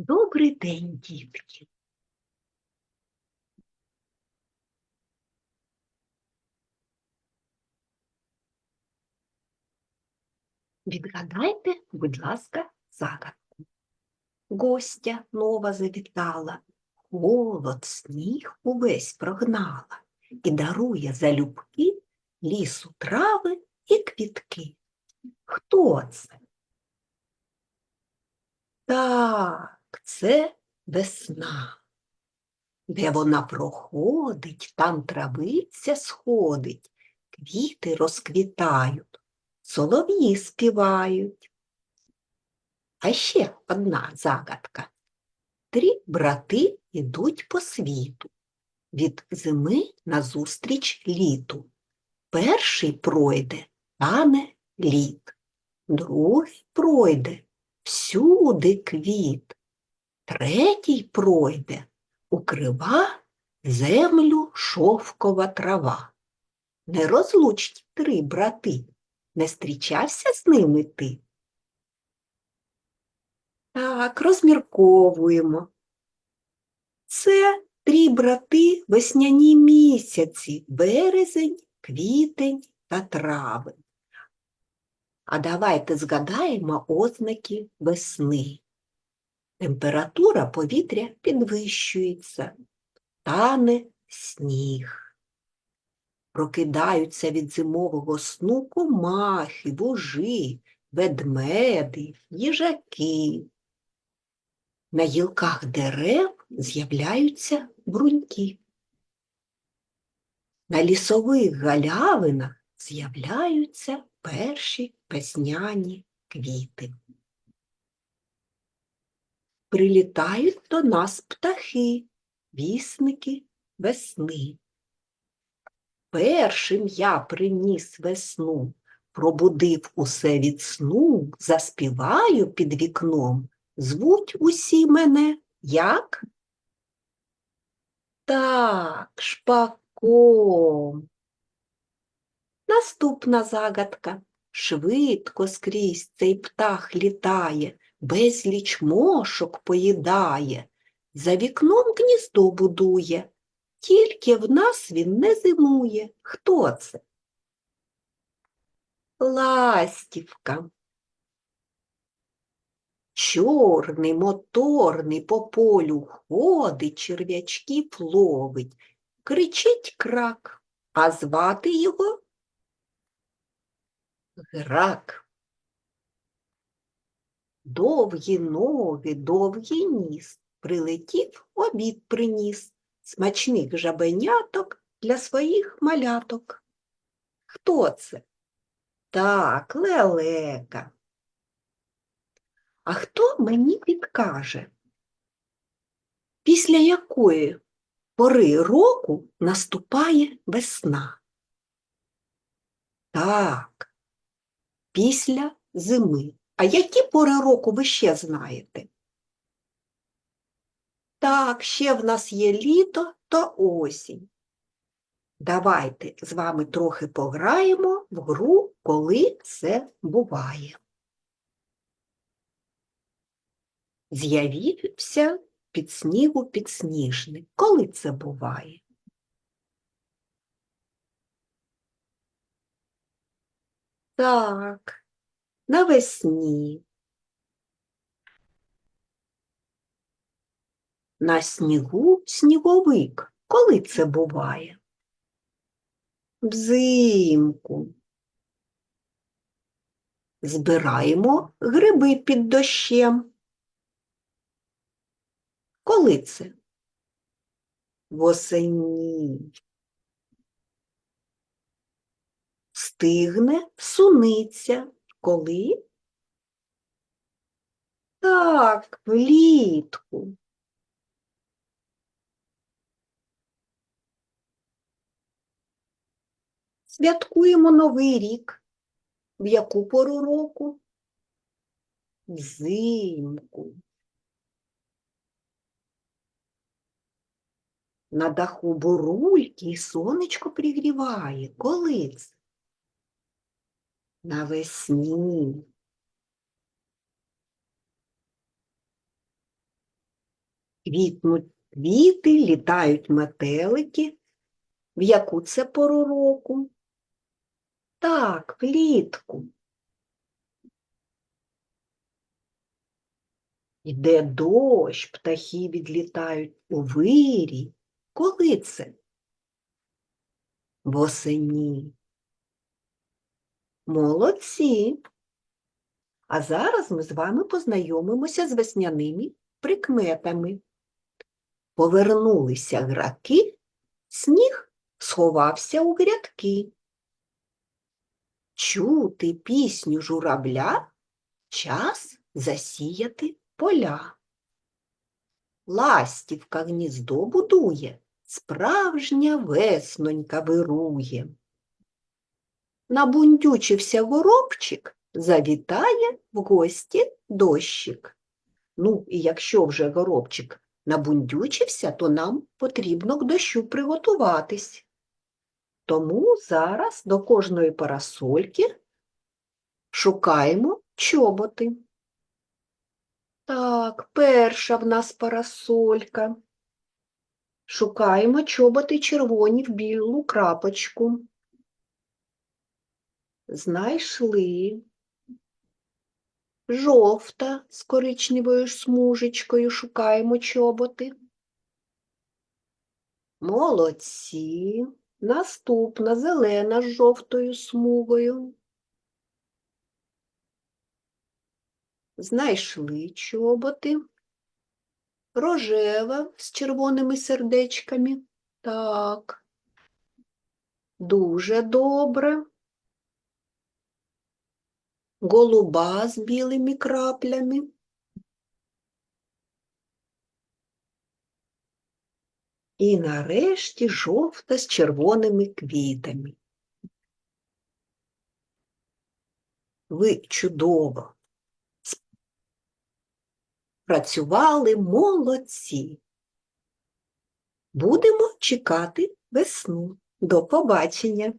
Добрий день, дітки. Відгадайте, будь ласка, загадку. Гостя нова завітала, холод, сніг увесь прогнала і дарує залюбки лісу трави і квітки. Хто це? Так, це весна. Де вона проходить, там травиця сходить, квіти розквітають, солов'ї співають. А ще одна загадка. Три брати йдуть по світу, від зими назустріч літу. Перший пройде, тане лід, другий пройде, всюди квіт, третій пройде, укрива землю шовкова трава. Нерозлучні три брати, не зустрічався з ними ти? Так, розмірковуємо. Це три брати весняні місяці, березень, квітень та травень. А давайте згадаємо ознаки весни. Температура повітря підвищується, тане сніг. Прокидаються від зимового сну комахи, вужі, ведмеди, їжаки. На гілках дерев з'являються бруньки. На лісових галявинах з'являються перші весняні квіти. Прилітають до нас птахи, вісники весни. Першим я приніс весну, пробудив усе від сну, заспіваю під вікном, звуть усі мене як? Так, шпаком. Наступна загадка. Швидко скрізь цей птах літає, безліч мошок поїдає, за вікном гніздо будує, тільки в нас він не зимує. Хто це? Ластівка. Чорний, моторний по полю ходить, черв'ячків ловить, кричить крак, а звати його Грак. Довгі ноги, довгий ніс, прилетів, обід приніс, смачних жабеняток для своїх маляток. Хто це? Так, лелека. А хто мені підкаже? Після якої пори року наступає весна? Так, після зими. А які пори року ви ще знаєте? Так, ще в нас є літо та осінь. Давайте з вами трохи пограємо в гру, коли це буває. З'явився під снігу підсніжник. Коли це буває? Так, навесні. На снігу сніговик. Коли це буває? Взимку. Збираємо гриби під дощем. Коли це? Восені. Стигне суниця. Коли? Так, влітку. Святкуємо Новий рік. В яку пору року? Взимку. На даху бурульки і сонечко пригріває. Коли це? Навесні. Квітнуть квіти, літають метелики. В яку це пору року? Так, влітку. Іде дощ, птахи відлітають у вирій. Коли це? Восені. Молодці. А зараз ми з вами познайомимося з весняними прикметами. Повернулися граки, сніг сховався у грядки. Чути пісню журавля, час засіяти поля. Ластівка гніздо будує, справжня веснонька вирує. Набундючився горобчик, завітає в гості дощик. Ну, і якщо вже горобчик набундючився, то нам потрібно к дощу приготуватись. Тому зараз до кожної парасольки шукаємо чоботи. Так, перша в нас парасолька. Шукаємо чоботи червоні в білу крапочку. Знайшли. Жовта з коричневою смужечкою шукаємо чоботи. Молодці. Наступна зелена з жовтою смугою. Знайшли чоботи. Рожева з червоними сердечками. Так. Дуже добре. Голуба з білими краплями. І нарешті жовта з червоними квітами. Ви чудово працювали молодці. Будемо чекати весну. До побачення!